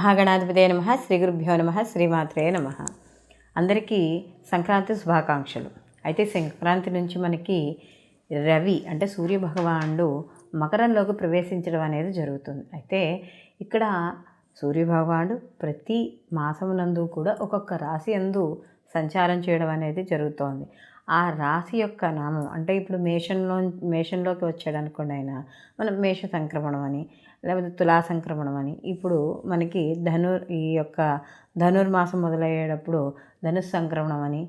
మహాగణాధిపతే నమ శ్రీ గురుభ్యో నమ శ్రీమాత్రే నమ. అందరికీ సంక్రాంతి శుభాకాంక్షలు. అయితే సంక్రాంతి నుంచి మనకి రవి అంటే సూర్య భగవానుడు మకరంలోకి ప్రవేశించడం అనేది జరుగుతుంది. అయితే ఇక్కడ సూర్యభగవానుడు ప్రతి మాసమునందు కూడా ఒక్కొక్క రాశి అందు సంచారం చేయడం అనేది జరుగుతోంది. ఆ రాశి యొక్క నామం అంటే ఇప్పుడు మేషంలో మేషంలోకి వచ్చాడు అనుకోండి ఆయన మనం మేష సంక్రమణం అని లేకపోతే తులా సంక్రమణం అని ఇప్పుడు మనకి ధనుర్ ఈ యొక్క ధనుర్మాసం మొదలయ్యేటప్పుడు ధనుస్ సంక్రమణం అని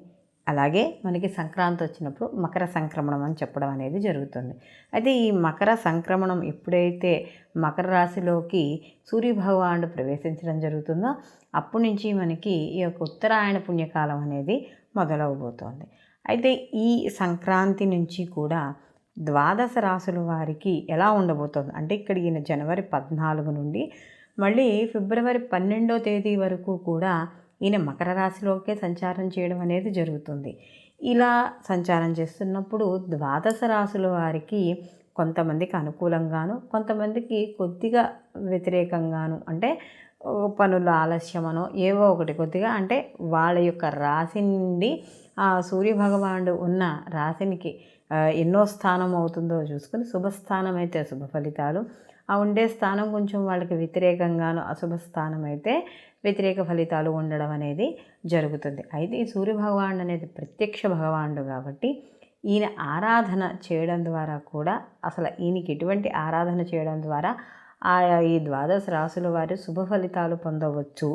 అలాగే మనకి సంక్రాంతి వచ్చినప్పుడు మకర సంక్రమణం అని చెప్పడం అనేది జరుగుతుంది. అయితే ఈ మకర సంక్రమణం ఎప్పుడైతే మకర రాశిలోకి సూర్యభగవానుడు ప్రవేశించడం జరుగుతుందో అప్పటి నుంచి మనకి ఈ యొక్క ఉత్తరాయణ పుణ్యకాలం అనేది మొదలవబోతోంది. అయితే ఈ సంక్రాంతి నుంచి కూడా ద్వాదశ రాసుల వారికి ఎలా ఉండబోతోంది? అంటే ఇక్కడ ఈయన జనవరి పద్నాలుగు నుండి మళ్ళీ ఫిబ్రవరి పన్నెండో తేదీ వరకు కూడా ఈయన మకర రాశిలోకే సంచారం చేయడం అనేది జరుగుతుంది. ఇలా సంచారం చేస్తున్నప్పుడు ద్వాదశ రాసుల వారికి కొంతమందికి అనుకూలంగాను కొంతమందికి కొద్దిగా వ్యతిరేకంగాను అంటే పనుల ఆలస్యమనో ఏవో ఒకటి కొద్దిగా అంటే వాళ్ళ యొక్క రాశి నుండి ఆ సూర్యభగవానుడు ఉన్న రాశినికి ఎన్నో స్థానం అవుతుందో చూసుకుని శుభస్థానం అయితే శుభ ఫలితాలు. ఆ ఉండే స్థానం కొంచెం వాళ్ళకి వ్యతిరేకంగాను అశుభ స్థానం అయితే వ్యతిరేక ఫలితాలు ఉండడం అనేది జరుగుతుంది. అయితే ఈ సూర్యభగవానుడు అనేది ప్రత్యక్ష భగవానుడు కాబట్టి ఈయన ఆరాధన చేయడం ద్వారా కూడా అసలు ఈయనకి ఎటువంటి ఆరాధన చేయడం ద్వారా ఆయా ఈ ద్వాదశ రాసుల వారి శుభ ఫలితాలు పొందవచ్చు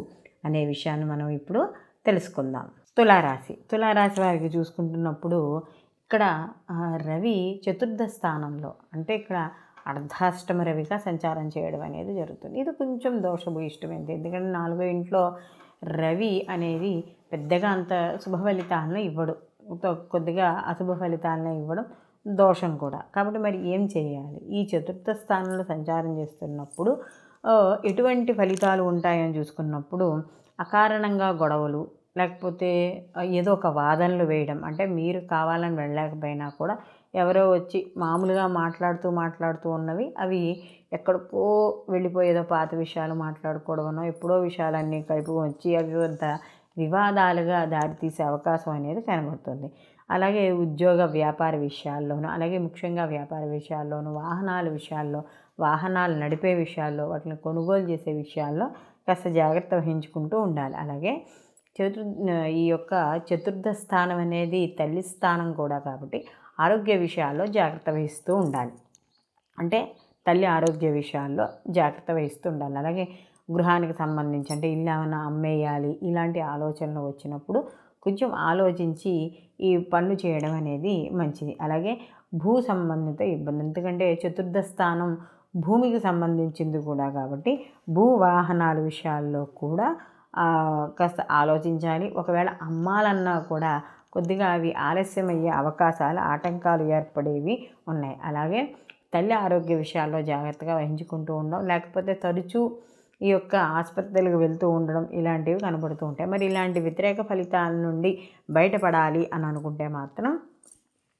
అనే విషయాన్ని మనం ఇప్పుడు తెలుసుకుందాం. తులారాశి. తులారాశి వారికి చూసుకుంటున్నప్పుడు ఇక్కడ రవి చతుర్థ స్థానంలో అంటే ఇక్కడ అర్ధాష్టమ రవిగా సంచారం చేయడం అనేది జరుగుతుంది. ఇది కొంచెం దోషభూయిష్టమైంది. ఎందుకంటే నాలుగో ఇంట్లో రవి అనేది పెద్దగా అంత శుభ ఫలితాలను ఇవ్వడు. కొద్దిగా అశుభ ఫలితాలను ఇవ్వడం దోషం కూడా. కాబట్టి మరి ఏం చేయాలి? ఈ చతుర్థ స్థానంలో సంచారం చేస్తున్నప్పుడు ఎటువంటి ఫలితాలు ఉంటాయని చూసుకున్నప్పుడు అకారణంగా గొడవలు లేకపోతే ఏదో ఒక వాదనలు వేయడం. అంటే మీరు కావాలని వెళ్ళలేకపోయినా కూడా ఎవరో వచ్చి మామూలుగా మాట్లాడుతూ మాట్లాడుతూ ఉన్నవి అవి ఎక్కడికో వెళ్ళిపోయేదో పాత విషయాలు మాట్లాడుకోవడమనో ఎప్పుడో విషయాలన్నీ కలిపి వచ్చి అవి కొంత వివాదాలుగా దారితీసే అవకాశం అనేది కనబడుతుంది. అలాగే ఉద్యోగ వ్యాపార విషయాల్లోనూ అలాగే ముఖ్యంగా వ్యాపార విషయాల్లోనూ వాహనాల విషయాల్లో వాహనాలు నడిపే విషయాల్లో వాటిని కొనుగోలు చేసే విషయాల్లో కాస్త జాగ్రత్త వహించుకుంటూ ఉండాలి. అలాగే చతుర్ ఈ యొక్క చతుర్థ స్థానం అనేది తల్లి స్థానం కూడా కాబట్టి ఆరోగ్య విషయాల్లో జాగ్రత్త వహిస్తూ ఉండాలి. అంటే తల్లి ఆరోగ్య విషయాల్లో జాగ్రత్త వహిస్తూ ఉండాలి. అలాగే గృహానికి సంబంధించి అంటే ఇల్లు ఏమైనా అమ్మేయాలి ఇలాంటి ఆలోచనలు వచ్చినప్పుడు కొంచెం ఆలోచించి ఈ పనులు చేయడం అనేది మంచిది. అలాగే భూ సంబంధిత ఇబ్బంది ఎందుకంటే చతుర్థ స్థానం భూమికి సంబంధించింది కూడా కాబట్టి భూ వాహనాల విషయాల్లో కూడా కాస్త ఆలోచించాలి. ఒకవేళ అమ్మాలన్నా కూడా కొద్దిగా అవి ఆలస్యమయ్యే అవకాశాలు ఆటంకాలు ఏర్పడేవి ఉన్నాయి. అలాగే తల్లి ఆరోగ్య విషయాల్లో జాగ్రత్తగా వహించుకుంటూ ఉండడం లేకపోతే తరచూ ఈ యొక్క ఆసుపత్రులకు వెళ్తూ ఉండడం ఇలాంటివి కనబడుతూ ఉంటాయి. మరి ఇలాంటి వ్యతిరేక ఫలితాల నుండి బయటపడాలి అని అనుకుంటే మాత్రం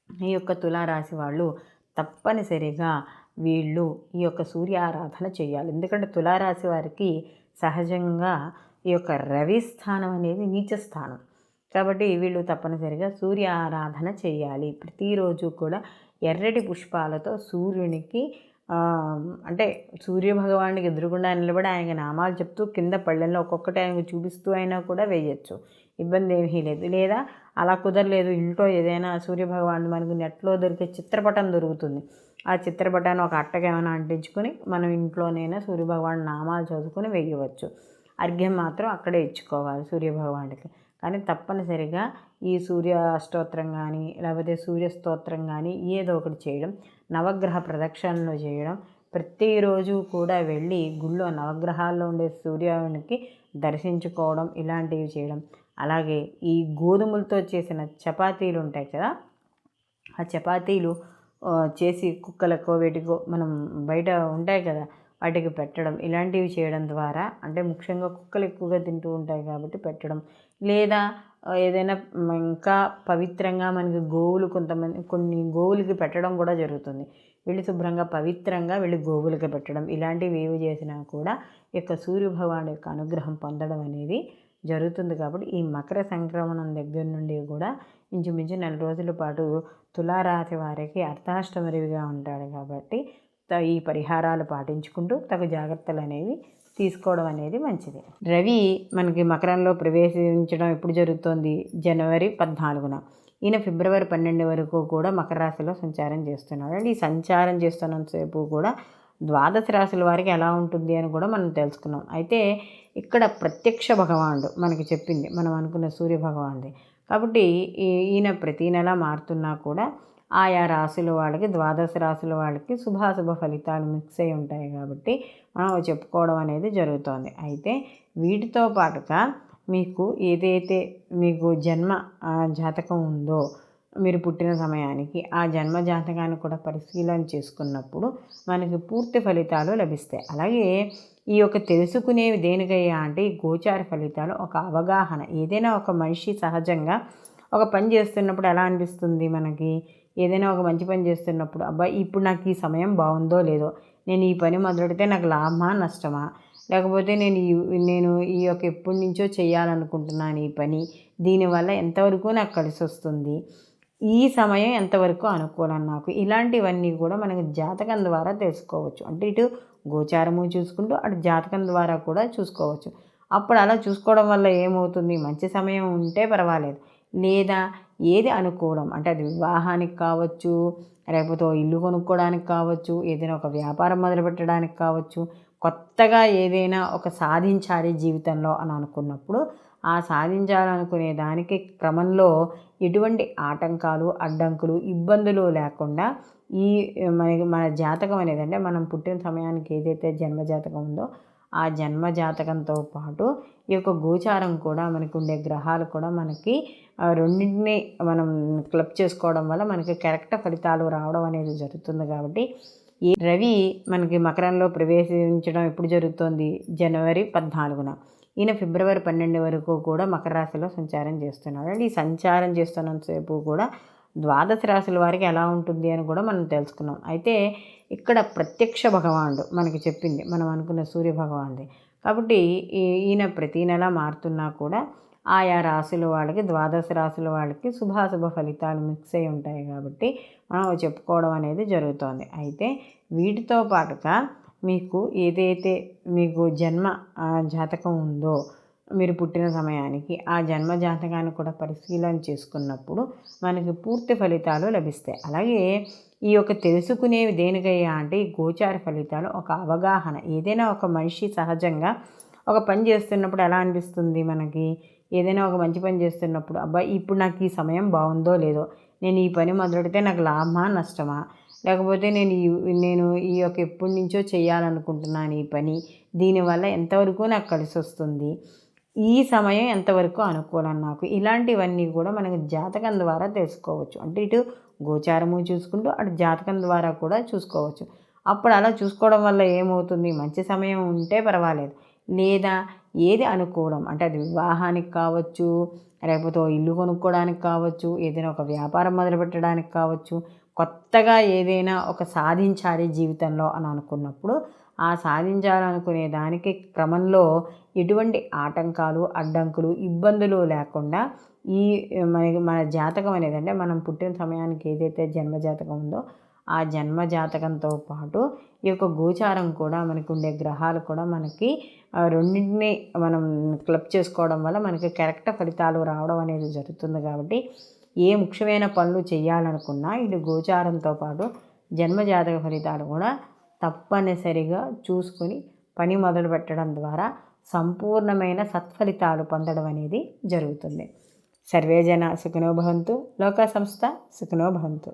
ఈ యొక్క తులారాశి వాళ్ళు తప్పనిసరిగా వీళ్ళు ఈ యొక్క సూర్య ఆరాధన చేయాలి. ఎందుకంటే తులారాశి వారికి సహజంగా ఈ యొక్క రవి స్థానం అనేది నీచ స్థానం. కాబట్టి వీళ్ళు తప్పనిసరిగా సూర్య ఆరాధన చేయాలి. ప్రతిరోజు కూడా ఎర్రటి పుష్పాలతో సూర్యునికి అంటే సూర్య భగవానికి ఎదురుగుండా నిలబడి ఆయన నామాలు చెప్తూ కింద పళ్ళెల్లో ఒక్కొక్కటి ఆయన చూపిస్తూ అయినా కూడా వేయచ్చు. ఇబ్బంది ఏమీ లేదు. లేదా అలా కుదరలేదు ఇంట్లో ఏదైనా సూర్యభగవాను మనకు నెట్లో దొరికే చిత్రపటం దొరుకుతుంది. ఆ చిత్రపటాన్ని ఒక అట్టగా ఏమైనా అంటించుకొని మనం ఇంట్లోనైనా సూర్యభగవాను నామాలు చదువుకొని వేయవచ్చు. అర్ఘ్యం మాత్రం అక్కడే ఇచ్చుకోవాలి సూర్యభగవానుడికి. కానీ తప్పనిసరిగా ఈ సూర్య స్తోత్రం కానీ లేకపోతే సూర్య స్తోత్రం కానీ ఏదో ఒకటి చేయడం నవగ్రహ ప్రదక్షిణలు చేయడం ప్రతిరోజు కూడా వెళ్ళి గుళ్ళో నవగ్రహాల్లో ఉండే సూర్యునికి దర్శించుకోవడం ఇలాంటివి చేయడం. అలాగే ఈ గోధుమలతో చేసిన చపాతీలు ఉంటాయి కదా ఆ చపాతీలు చేసి కుక్కలకో వేటికో మనం బయట ఉంటాయి కదా వాటికి పెట్టడం ఇలాంటివి చేయడం ద్వారా అంటే ముఖ్యంగా కుక్కలు ఎక్కువగా తింటూ ఉంటాయి కాబట్టి పెట్టడం. లేదా ఏదైనా ఇంకా పవిత్రంగా మనకి గోవులు కొంతమంది కొన్ని గోవులకి పెట్టడం కూడా జరుగుతుంది. వెళ్ళి శుభ్రంగా పవిత్రంగా వెళ్ళి గోవులకి పెట్టడం. ఇలాంటివి ఏవి చేసినా కూడా యొక్క సూర్యభగవాన్ యొక్క అనుగ్రహం పొందడం అనేది జరుగుతుంది కాబట్టి ఈ మకర సంక్రమణం దగ్గర నుండి కూడా ఇంచుమించు నెల రోజుల పాటు తులారాశి వారికి అర్ధాష్టమరివిగా ఉంటాడు కాబట్టి ఈ పరిహారాలు పాటించుకుంటూ తగు జాగ్రత్తలు అనేవి తీసుకోవడం అనేది మంచిది. రవి మనకి మకరంలో ప్రవేశించడం ఎప్పుడు జరుగుతోంది? జనవరి పద్నాలుగున. ఈయన ఫిబ్రవరి పన్నెండు వరకు కూడా మకర రాశిలో సంచారం చేస్తున్నాడు. అండ్ ఈ సంచారం చేస్తున్నంతసేపు కూడా ద్వాదశ రాశుల వారికి ఎలా ఉంటుంది అని కూడా మనం తెలుసుకున్నాం. అయితే ఇక్కడ ప్రత్యక్ష భగవానుడు మనకి చెప్పింది మనం అనుకున్న సూర్య భగవానుడి. కాబట్టి ఈయన ప్రతి నెల మారుతున్నా కూడా ఆయా రాసుల వాళ్ళకి ద్వాదశ రాసుల వాళ్ళకి శుభాశుభ ఫలితాలు మిక్స్ అయి ఉంటాయి కాబట్టి మనం చెప్పుకోవడం అనేది జరుగుతోంది. అయితే వీటితో పాటుగా మీకు ఏదైతే మీకు జన్మ జాతకం ఉందో మీరు పుట్టిన సమయానికి ఆ జన్మ జాతకాన్ని కూడా పరిశీలన చేసుకున్నప్పుడు మనకి పూర్తి ఫలితాలు లభిస్తాయి. అలాగే ఈ యొక్క తెలుసుకునేవి దేనికయ్యా అంటే ఈ గోచార ఫలితాలు ఒక అవగాహన. ఏదైనా ఒక మనిషి సహజంగా ఒక పని చేస్తున్నప్పుడు ఎలా అనిపిస్తుంది మనకి? ఏదైనా ఒక మంచి పని చేస్తున్నప్పుడు అబ్బాయి ఇప్పుడు నాకు ఈ సమయం బాగుందో లేదో నేను ఈ పని మొదలెడితే నాకు లాభమా నష్టమా? లేకపోతే నేను ఈ నేను ఈ యొక్క ఎప్పటి నుంచో చేయాలనుకుంటున్నాను ఈ పని దీనివల్ల ఎంతవరకు నాకు కలిసి వస్తుంది? ఈ సమయం ఎంతవరకు అనుకూలం నాకు? ఇలాంటివన్నీ కూడా మనకు జాతకం ద్వారా తెలుసుకోవచ్చు. అంటే ఇటు గోచారము చూసుకుంటూ అటు జాతకం ద్వారా కూడా చూసుకోవచ్చు. అప్పుడు అలా చూసుకోవడం వల్ల ఏమవుతుంది? మంచి సమయం ఉంటే పర్వాలేదు. లేదా ఏది అనుకూలం అంటే అది వివాహానికి కావచ్చు లేకపోతే ఇల్లు కొనుక్కోవడానికి కావచ్చు ఏదైనా ఒక వ్యాపారం మొదలుపెట్టడానికి కావచ్చు కొత్తగా ఏదైనా ఒక సాధించాలి జీవితంలో అని అనుకున్నప్పుడు ఆ సాధించాలనుకునే దానికి క్రమంలో ఎటువంటి ఆటంకాలు అడ్డంకులు ఇబ్బందులు లేకుండా ఈ మనకి మన జాతకం అనేది అంటే మనం పుట్టిన సమయానికి ఏదైతే జన్మ జాతకం ఉందో ఆ జన్మ జాతకంతో పాటు ఈ యొక్క గోచారం కూడా మనకు ఉండే గ్రహాలు కూడా మనకి రెండింటిని మనం క్లబ్ చేసుకోవడం వల్ల మనకి కరెక్ట్ ఫలితాలు రావడం అనేది జరుగుతుంది కాబట్టి ఈ రవి మనకి మకరంలో ప్రవేశించడం ఎప్పుడు జరుగుతోంది? జనవరి పద్నాలుగున. ఈయన ఫిబ్రవరి పన్నెండు వరకు కూడా మకర రాశిలో సంచారం చేస్తున్నాడు. అండ్ ఈ సంచారం చేస్తున్నంతసేపు కూడా ద్వాదశ రాశుల వారికి ఎలా ఉంటుంది అని కూడా మనం తెలుసుకున్నాం. అయితే ఇక్కడ ప్రత్యక్ష భగవానుడు మనకి చెప్పింది మనం అనుకున్న సూర్య భగవానుడి. కాబట్టి ఈయన ప్రతీ నెల మారుతున్నా కూడా ఆయా రాశుల వాళ్ళకి ద్వాదశ రాశుల వాళ్ళకి శుభాశుభ ఫలితాలు మిక్స్ అయి ఉంటాయి కాబట్టి మనం చెప్పుకోవడం అనేది జరుగుతోంది. అయితే వీటితో పాటుగా మీకు ఏదైతే మీకు జన్మ జాతకం ఉందో మీరు పుట్టిన సమయానికి ఆ జన్మ జాతకాన్ని కూడా పరిశీలన చేసుకున్నప్పుడు మనకి పూర్తి ఫలితాలు లభిస్తాయి. అలాగే ఈ యొక్క తెలుసుకునేవి దేనికయ్యా అంటే ఈ గోచార ఫలితాలు ఒక అవగాహన. ఏదైనా ఒక మనిషి సహజంగా ఒక పని చేస్తున్నప్పుడు ఎలా అనిపిస్తుంది మనకి? ఏదైనా ఒక మంచి పని చేస్తున్నప్పుడు అబ్బాయి ఇప్పుడు నాకు ఈ సమయం బాగుందో లేదో? నేను ఈ పని మొదలెడితే నాకు లాభమా నష్టమా? లేకపోతే నేను ఈ నేను ఈ యొక్క ఎప్పటి నుంచో చేయాలనుకుంటున్నాను ఈ పని. దీనివల్ల ఎంతవరకు నాకు కలిసి వస్తుంది ఈ సమయం ఎంతవరకు అనుకూలం నాకు? ఇలాంటివన్నీ కూడా మనకు జాతకం ద్వారా తెలుసుకోవచ్చు. అంటే ఇటు గోచారము చూసుకుంటూ అటు జాతకం ద్వారా కూడా చూసుకోవచ్చు. అప్పుడు అలా చూసుకోవడం వల్ల ఏమవుతుంది? మంచి సమయం ఉంటే పర్వాలేదు. లేదా ఏది అనుకూలం? అంటే అది వివాహానికి కావచ్చు లేకపోతే ఇల్లు కొనుక్కోవడానికి కావచ్చు ఏదైనా ఒక వ్యాపారం మొదలుపెట్టడానికి కావచ్చు కొత్తగా ఏదైనా ఒక సాధించాలి జీవితంలో అని అనుకున్నప్పుడు ఆ సాధించాలనుకునే దానికి క్రమంలో ఎటువంటి ఆటంకాలు అడ్డంకులు ఇబ్బందులు లేకుండా ఈ మనకి మన జాతకం అనేది అంటే మనం పుట్టిన సమయానికి ఏదైతే జన్మజాతకం ఉందో ఆ జన్మ జాతకంతో పాటు ఈ యొక్క గోచారం కూడా మనకు ఉండే గ్రహాలు కూడా మనకి రెండింటిని మనం క్లబ్ చేసుకోవడం వల్ల మనకి కరెక్ట్ ఫలితాలు రావడం అనేది జరుగుతుంది కాబట్టి ఏ ముఖ్యమైన పనులు చేయాలనుకున్నా ఇటు గోచారంతో పాటు జన్మజాతక ఫలితాలు కూడా తప్పనిసరిగా చూసుకొని పని మొదలు పెట్టడం ద్వారా సంపూర్ణమైన సత్ఫలితాలు పొందడం అనేది జరుగుతుంది. సర్వేజన సుఖనోభవంతు లోక సంస్థ సుఖనోభవంతు